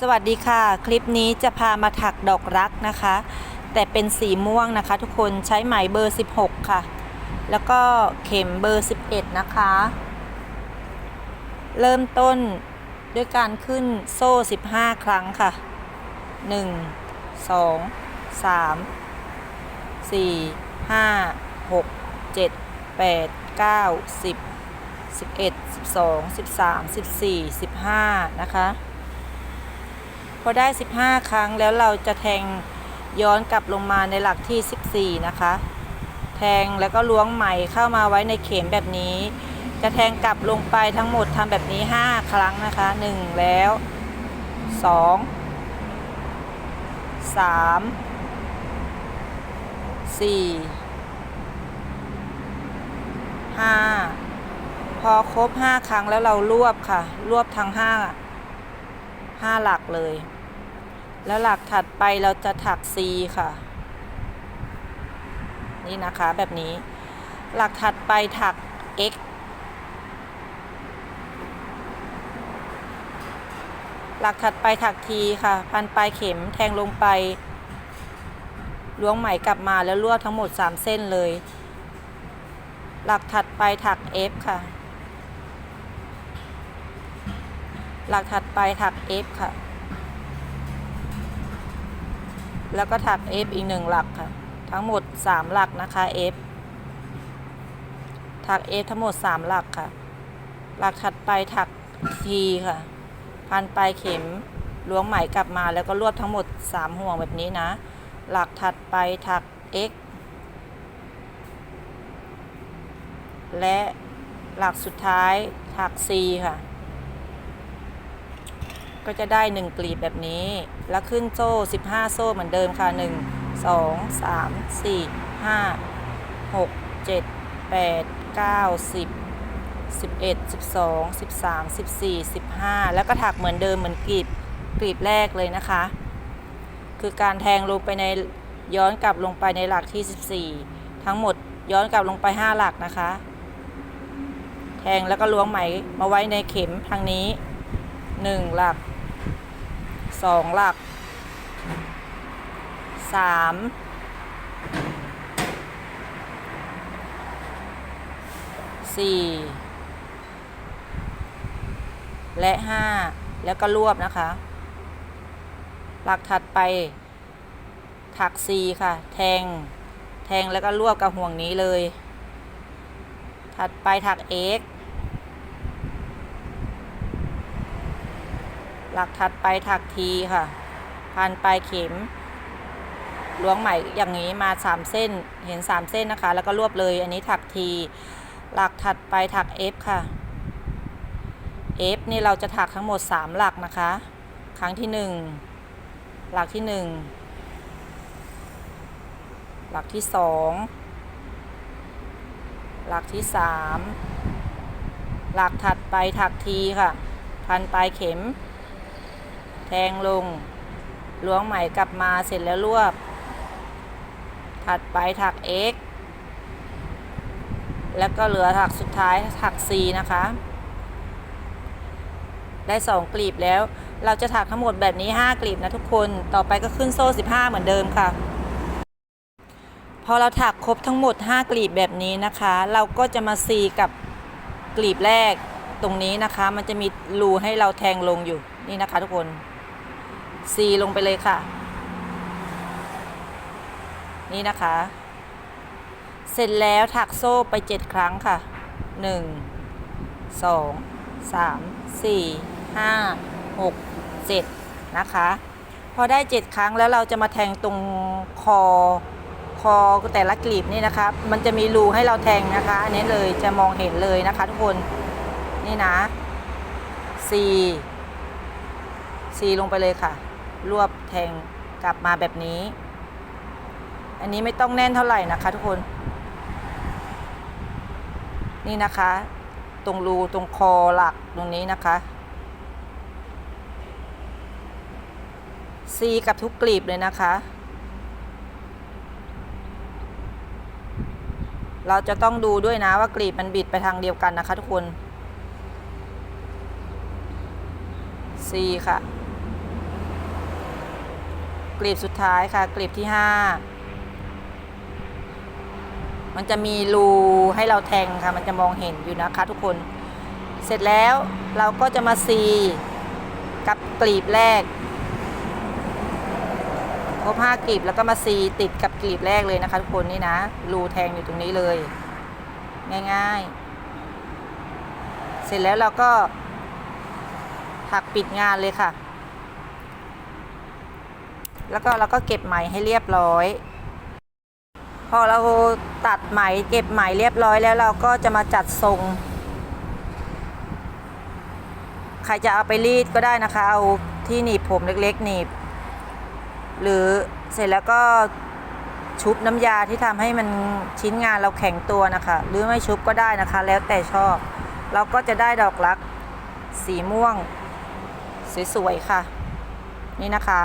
สวัสดีค่ะ คลิปนี้จะพามาถักดอกรักนะคะ แต่เป็นสีม่วงนะคะ ทุกคนใช้ไหมเบอร์ 16 ค่ะ แล้วก็เข็มเบอร์ 11 นะคะ เริ่มต้นด้วยการขึ้นโซ่ 15 ครั้งค่ะ 1 2 3 4 5 6 7 8 9 10 11 12 13 14 15 นะคะ พอได้ 15 ครั้งแล้วเราจะแทงย้อนกลับลงมาในหลักที่ 14 นะคะ แทงแล้วก็ล้วงไหมเข้ามาไว้ในเข็มแบบนี้ จะแทงกลับลงไปทั้งหมดทำแบบนี้ 5 ครั้งนะคะ 1 แล้ว 2 3 4 5 พอครบ 5 ครั้งแล้วเรารวบค่ะ รวบทั้ง 5 5 หลักเลย แล้วหลักถัดไปเราจะถัก C ค่ะ นี่นะคะแบบนี้ หลักถัดไปถัก X หลักถัดไปถัก T ค่ะ พันปลายเข็มแทงลงไป ล้วงไหมกลับมาแล้วลวดทั้งหมด 3 เส้นเลย หลักถัดไปถัก F ค่ะ หลักถัดไปถัก F ค่ะ แล้วก็ถัก F อีกหนึ่งหลักค่ะ ทั้งหมด 3 หลักนะคะ F ถัก F ทั้งหมด 3 หลักค่ะ หลักถัดไปถัก T ค่ะ พันปลายเข็มล้วงไหมกลับมาแล้วก็รวบทั้งหมด 3 ห่วงแบบนี้นะ หลักถัดไปถัก X และหลักสุดท้ายถัก C ค่ะ ก็จะได้ 1 กลีบแบบนี้ แล้วขึ้นโซ่ 15 โซ่เหมือนเดิมค่ะ 1 2 3 4 5 6 7 8 9 10 11 12 13 14 15 แล้วก็ถักเหมือนเดิมเหมือนกลีบกลีบแรกเลยนะคะ คือการแทงลงไปในย้อนกลับลงไปในหลักที่ 14 ทั้งหมดย้อนกลับลงไป 5 หลักนะคะ แทงแล้วก็ล้วงไหมมาไว้ในเข็มทางนี้ 1 หลัก 2หลัก3 4และ5แล้วก็รวบนะคะ หลักถัดไป ถัก C ค่ะ แทง แทงแล้วก็รวบกับห่วงนี้เลย ถัดไปถัก X หลักถัดไปถัก T ค่ะ พันปลายเข็มล้วงไหมอย่างนี้มา 3 เส้นเห็น 3 เส้นนะคะ แล้วก็รวบเลยอันนี้ถัก T หลักถัดไปถัก F ค่ะ F นี่เราจะถักทั้งหมด 3 หลักนะคะ ครั้งที่ 1 หลักที่ 1 หลักที่ 2 หลักที่ 3 หลักถัดไปถัก T ค่ะ พันปลายเข็ม แทงลงล้วงไหมกลับมาเสร็จแล้วรวบ ถัดไปถัก X แล้วก็เหลือถักสุดท้ายถัก C นะคะ ได้สองกลีบแล้ว เราจะถักทั้งหมดแบบนี้ 5 กลีบนะทุกคน ต่อไปก็ขึ้นโซ่ 15 เหมือนเดิมค่ะ พอเราถักครบทั้งหมด 5 กลีบแบบนี้นะคะ เราก็จะมาซีกับกลีบแรกตรงนี้นะคะ มันจะมีรูให้เราแทงลงอยู่นี่นะคะทุกคน ซีลงไปเลยค่ะ นี่นะคะ เสร็จแล้วถักโซ่ไป7ครั้งค่ะ1 2 3 4 5 6 7นะคะ พอได้7ครั้งแล้วเราจะมาแทงตรงคอคอแต่ละกลีบนี่นะคะ มันจะมีรูให้เราแทงนะคะ อันนี้เลยจะมองเห็นเลยนะคะทุกคนนี่นะ C C ลงไปเลยค่ะ รวบแทงกลับมาแบบนี้ อันนี้ไม่ต้องแน่นเท่าไหร่นะคะทุกคน นี่นะคะ ตรงรูตรงคอหลักตรงนี้นะคะซีกับทุกกลีบเลยนะคะ เราจะต้องดูด้วยนะว่ากลีบมันบิดไปทางเดียวกันนะคะทุกคน C ค่ะ กลีบสุดท้ายค่ะ กลีบที่ห้ามันจะมีรูให้เราแทงค่ะ มันจะมองเห็นอยู่นะคะทุกคน เสร็จแล้วเราก็จะมาซีกับกลีบแรกครบห้ากลีบแล้วก็มาซีติดกับกลีบแรกเลยนะคะทุกคนนี่นะ รูแทงอยู่ตรงนี้เลย ง่ายๆ เสร็จแล้วเราก็ถักปิดงานเลยค่ะ แล้วก็เราก็เก็บไหมให้เรียบร้อย พอเราตัดไหมเก็บไหมเรียบร้อยแล้วเราก็จะมาจัดทรง ใครจะเอาไปรีดก็ได้นะคะ เอาที่หนีบผมเล็กๆหนีบ หรือเสร็จแล้วก็ชุบน้ำยาที่ทำให้มันชิ้นงานเราแข็งตัวนะคะ หรือไม่ชุบก็ได้นะคะ แล้วแต่ชอบ เราก็จะได้ดอกรัก สีม่วง สวยๆค่ะ นี่นะคะ